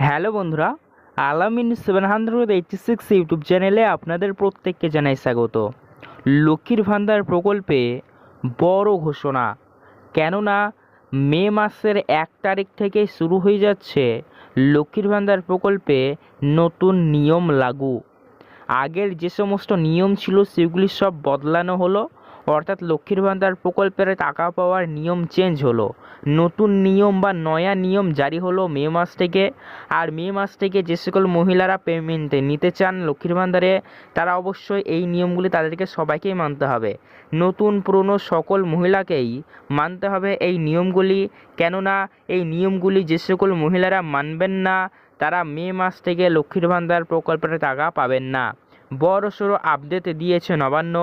Hello বন্ধুরা, Alamin seven hundred eighty six YouTube চ্যানেলে আপনাদের প্রত্যেককে জানাই স্বাগত। লক্ষ্মীর ভান্ডার প্রকল্পে বড় ঘোষণা। কেননা, মে মাসের এক তারিখ থেকে শুরু হয়ে যাচ্ছে লক্ষ্মীর ভান্ডার প্রকল্পে নতুন নিয়ম লাগু। আগের যে সমস্ত নিয়ম ছিল, সেগুলি সব বদলানো হলো। অর্থাৎ লক্ষ্মীর ভান্ডার প্রকল্পের টাকা পাওয়ার নিয়ম চেঞ্জ হলো। নতুন নিয়ম বা নয়া নিয়ম জারি হলো মে মাস থেকে। আর মে মাস থেকে যে সকল মহিলারা পেমেন্ট নিতে চান লক্ষ্মীর ভান্ডারে, তারা অবশ্যই এই নিয়মগুলি তাদেরকে সবাইকেই মানতে হবে। নতুন পুরনো সকল মহিলাকেই মানতে হবে এই নিয়মগুলি। কেননা এই নিয়মগুলি যে সকল মহিলারা মানবেন না, তারা মে মাস থেকে লক্ষ্মীর ভান্ডার প্রকল্পের টাকা পাবেন না। বড় সড়ো আপডেট দিয়েছে নবান্ন।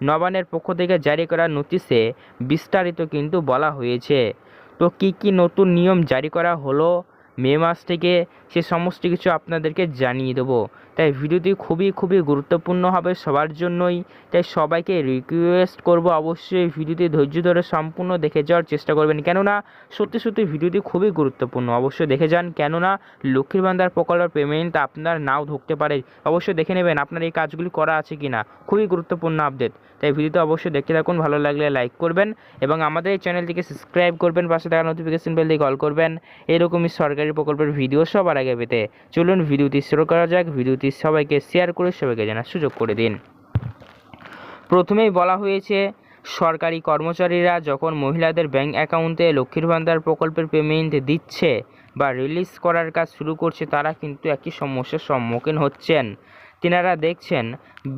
নবান্নের পক্ষ থেকে জারি করা নোটিশে বিস্তারিত কিন্তু বলা হয়েছে। তো কী কী নতুন নিয়ম জারি করা হলো? মে মাস থেকে সে সমস্ত কিছু আপনাদেরকে জানিয়ে দেবো। তাই ভিডিওটি খুবই খুবই গুরুত্বপূর্ণ হবে সবার জন্যই। তাই সবাইকে রিকোয়েস্ট করব অবশ্যই ভিডিওটি ধৈর্য ধরে সম্পূর্ণ দেখে যাওয়ার চেষ্টা করবেন। কেননা, সত্যি সত্যি ভিডিওটি খুবই গুরুত্বপূর্ণ। অবশ্যই দেখে যান। কেননা, লক্ষ্মীর ভান্ডার প্রকল্পের পেমেন্ট আপনার নাও ঢুকতে পারে। অবশ্যই দেখে নেবেন আপনার এই কাজগুলি করা আছে কি না খুবই গুরুত্বপূর্ণ আপডেট তাই ভিডিওটি অবশ্যই দেখতে থাকুন। ভালো লাগলে লাইক করবেন এবং আমাদের এই চ্যানেলটিকে সাবস্ক্রাইব করবেন। পাশে থাকা নোটিফিকেশন বেল দিয়ে কল করবেন। এরকমই সরকারি প্রকল্পের ভিডিও সবার আগে পেতে চলুন ভিডিওটি শুরু করা যাক। ভিডিওটি সবাইকে শেয়ার করে সবাইকে জানার সুযোগ করে দিন। প্রথমেই বলা হয়েছে, সরকারি কর্মচারীরা যখন মহিলাদের ব্যাংক অ্যাকাউন্টে লক্ষ্মীর ভান্ডার প্রকল্পের পেমেন্ট দিচ্ছে বা রিলিজ করার কাজ শুরু করছে, তারা কিন্তু একই সমস্যার সম্মুখীন হচ্ছেন। তিনারা দেখছেন,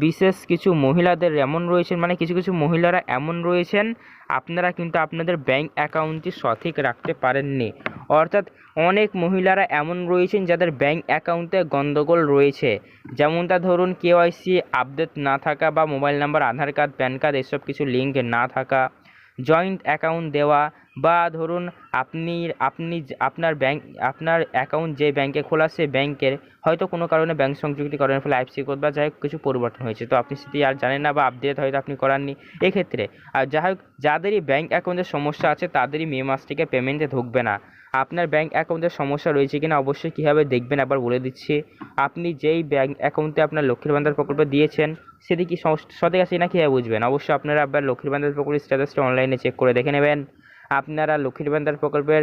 বিশেষ কিছু মহিলাদের এমন রয়েছেন মানে কিছু কিছু মহিলারা এমন রয়েছেন, আপনারা কিন্তু আপনাদের ব্যাংক অ্যাকাউন্টটি সঠিক রাখতে পারেননি। অর্থাৎ অনেক মহিলারা এমন রয়েছেন যাদের ব্যাংক অ্যাকাউন্টে গণ্ডগোল রয়েছে। যেমনটা ধরুন কেওয়াইসি আপডেট না থাকা বা mobile number Aadhaar card PAN card এসব কিছু লিঙ্ক না থাকা জয়েন্ট অ্যাকাউন্ট দেওয়া বা ধরুন আপনি আপনি আপনার ব্যাংক আপনার অ্যাকাউন্ট যে ব্যাংকে খোলা সে ব্যাংকের হয়তো কোনো কারণে ব্যাংক সংযুক্তিকরণের ফলে আইএফসি কোড বা যাই কিছু পরিবর্তন হয়েছে। তো আপনি সেটি আর জানেন না বা আপডেট হয়তো আপনি করাননি। এক্ষেত্রে, আর যাই হোক যাদেরই ব্যাংক অ্যাকাউন্টের সমস্যা আছে, তাদেরই মে মাস থেকে পেমেন্টে ঢুকবে না। আপনার ব্যাংক অ্যাকাউন্টের সমস্যা রয়েছে কিনা অবশ্যই কীভাবে দেখবেন একবার বলে দিচ্ছি। আপনি যেই ব্যাংক অ্যাকাউন্টে আপনার লক্ষ্মীর ভান্ডার প্রকল্প দিয়েছেন, সেটি কি সঠিক আছে না কীভাবে বুঝবেন? অবশ্যই আপনারা আবার লক্ষ্মীর ভান্ডার প্রকল্পের স্ট্যাটাসটা অনলাইনে চেক করে দেখে নেবেন। আপনারা লক্ষ্মীর ভান্ডার প্রকল্পের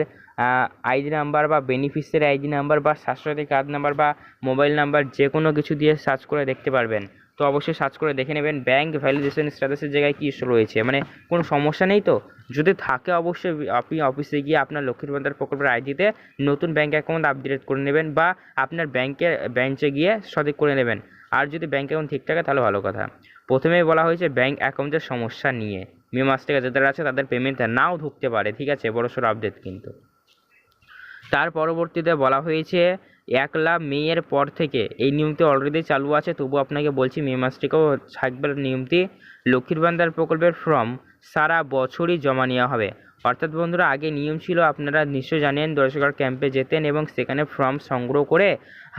আইডি নাম্বার বা বেনিফিসিয়ারি আইডি নাম্বার বা স্বাস্থ্যসাথী কার্ড নাম্বার বা মোবাইল নাম্বার যে কোনো কিছু দিয়ে সার্চ করে দেখতে পারবেন। তো অবশ্যই সার্চ করে দেখে নেবেন ব্যাংক ভ্যালিডেশন স্ট্যাটাসের জায়গায় কী ইস্যু রয়েছে। মানে কোনো সমস্যা নেই তো? যদি থাকে অবশ্যই আপনি অফিসে গিয়ে আপনার লক্ষ্মীর ভান্ডার প্রকল্পের আইডিতে নতুন ব্যাঙ্ক অ্যাকাউন্ট আপডেট করে নেবেন বা আপনার ব্যাংকের ব্রাঞ্চে গিয়ে সঠিক করে নেবেন। আর যদি ব্যাংক অ্যাকাউন্ট ঠিক থাকে তাহলে ভালো কথা। প্রথমেই বলা হয়েছে ব্যাংক অ্যাকাউন্টের সমস্যা নিয়ে। মে মাস থেকে যাদের আছে তাদের পেমেন্ট নাও ঢুকতে পারে, ঠিক আছে? বড়সড় আপডেট কিন্তু। তার পরবর্তীতে বলা হয়েছে একলা মেয়ের পর থেকে, এই নিয়মটি অলরেডি চালু আছে তবু আপনাকে বলছি মে মাস থেকেও থাকবে নিয়মটি। লক্ষ্মীর ভান্ডার প্রকল্পের ফর্ম সারা বছরই জমা নেওয়া হবে। অর্থাৎ বন্ধুরা, আগে নিয়ম ছিল আপনারা নিশ্চয় জানেন, দর্শকর ক্যাম্পে যেতেন এবং সেখানে ফর্ম সংগ্রহ করে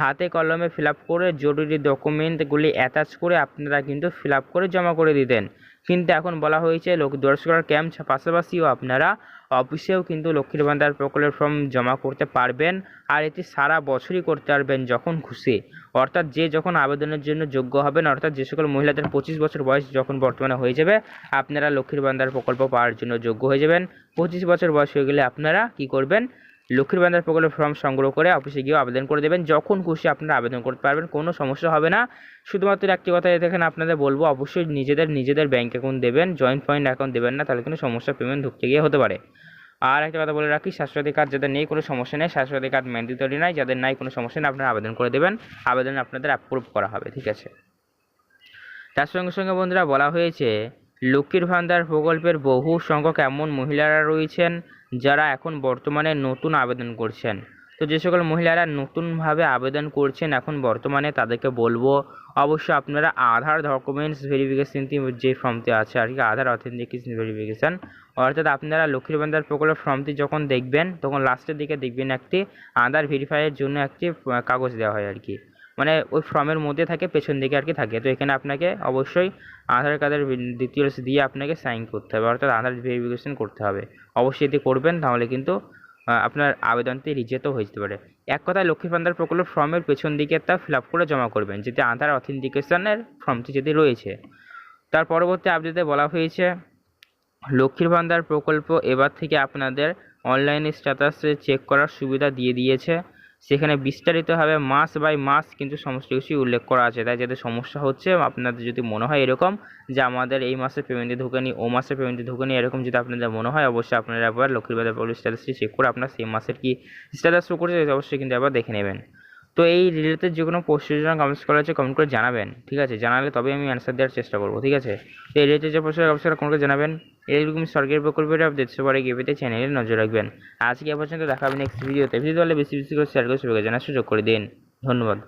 হাতে কলমে ফিল করে জরুরি ডকুমেন্টগুলি অ্যাটাচ করে আপনারা কিন্তু ফিল করে জমা করে দিতেন। কিন্তু এখন বলা হয়েছে, লোক দর্শকর ক্যাম্প পাশাপাশিও আপনারা অফিসেও কিন্তু লক্ষ্মীর ভান্ডার প্রকল্পের ফর্ম জমা করতে পারবেন আর এটি সারা বছরই করতে পারবেন যখন খুশি। অর্থাৎ যে যখন আবেদনের জন্য যোগ্য হবেন, অর্থাৎ যে সকল মহিলাদের পঁচিশ বছর বয়স যখন বর্তমানে হয়ে যাবে, আপনারা লক্ষ্মীর ভান্ডার প্রকল্প পাওয়ার জন্য যোগ্য হয়ে যাবেন। পঁচিশ বছর বয়স হয়ে গেলে আপনারা কি করবেন? লক্ষ্মীর ভান্ডার প্রকল্পের ফর্ম সংগ্রহ করে অফিসে গিয়ে আবেদন করে দেবেন। যখন খুশি আপনারা আবেদন করতে পারবেন, কোনো সমস্যা হবে না। শুধুমাত্র একটি কথা এখানে আপনাদের বলব, অবশ্যই নিজেদের নিজেদের ব্যাঙ্ক অ্যাকাউন্ট দেবেন জয়েন্ট পয়েন্ট অ্যাকাউন্ট দেবেন না, তাহলে কিন্তু সমস্যা পেমেন্ট ঢুকতে গিয়ে হতে পারে। আর একটা কথা বলে রাখি স্বাস্থ্যসাথী কার্ড যাদের নেই, কোনো সমস্যা নেই। স্বাস্থ্যসাথী কার্ড ম্যান্ডেটরি নাই, যাদের নাই, কোনো সমস্যা নেই, আপনারা আবেদন করে দেবেন। আবেদন আপনাদের অ্যাপ্রুভ করা হবে, ঠিক আছে? তার সঙ্গে সঙ্গে বন্ধুরা বলা হয়েছে, লক্ষ্মীর ভান্ডার প্রকল্পের বহু সংখ্যক এমন মহিলারা রয়েছেন যারা এখন বর্তমানে নতুন আবেদন করছেন। তো যে সকল মহিলারা নতুনভাবে আবেদন করছেন এখন বর্তমানে তাদেরকে বলব, অবশ্যই আপনারা আধার ডকুমেন্টস ভেরিফিকেশন যে ফর্মটি আছে আর কি, আধার অথেন্টিকেশন ভেরিফিকেশান অর্থাৎ আপনারা লক্ষ্মীর ভান্ডার প্রকল্পের ফর্মটি যখন দেখবেন, তখন লাস্টের দিকে দেখবেন একটি আধার ভেরিফাইয়ের জন্য একটি কাগজ দেওয়া হয় আর কি। মানে ওই ফর্মের মধ্যে থাকে, পেছন দিকে আর কি থাকে। তো এখানে আপনাকে অবশ্যই আধার কার্ডের ডিটেলস দিয়ে আপনাকে সাইন করতে হবে, অর্থাৎ আধার ভেরিফিকেশন করতে হবে। অবশ্যই যদি করবেন, তাহলে কিন্তু আপনার আবেদনটি রিজেক্টও হয়ে যেতে পারে। এক কথায় লক্ষ্মীর ভান্ডার প্রকল্প ফর্মের পেছন দিকে তা ফিল করে জমা করবেন, যেটি আধার অথেন্টিকেশনের ফর্মটি যদি রয়েছে। তার পরবর্তী আপডেটে বলা হয়েছে লক্ষ্মীর ভান্ডার প্রকল্প এবার থেকে আপনাদের অনলাইনে স্ট্যাটাসে চেক করার সুবিধা দিয়ে দিয়েছে। সেখানে বিস্তারিতভাবে মাস বাই মাস কিন্তু সমস্ত কিছুই উল্লেখ করা আছে। তাই যাতে সমস্যা হচ্ছে, আপনাদের যদি মনে হয় এরকম যে আমাদের এই মাসে পেমেন্টে ঢোকেনি, ও মাসে পেমেন্টে ঢোকেনি, এরকম যদি আপনাদের মনে হয়, অবশ্যই আপনারা একবার লক্ষ্মীর বাজার প্রকল্প স্ট্যাটাসটি চেক করে আপনার সেই মাসের কি স্ট্যাটাস শো করছে, অবশ্যই কিন্তু একবার দেখে নেবেন। তো এই রিলেটেড যে কোনো প্রশ্নের জন্য কমেন্টস করা আছে কমেন্ট করে জানাবেন, ঠিক আছে? জানালে তবে আমি অ্যান্সার দেওয়ার চেষ্টা করব, ঠিক আছে? তো এই রিলেটেড যে প্রশ্ন অবশ্যই কমেন্ট করে জানাবেন। এরকম সরকারি প্রকল্পের আপডেট সবার গিয়ে পেতে চ্যানেলে নজর রাখবেন। আজকে এ পর্যন্ত দেখা হবে নেক্সট ভিডিওতে ভিডিও বেশি বেশি করে শেয়ার করে সবাইকে জানার সুযোগ করে দিন। ধন্যবাদ।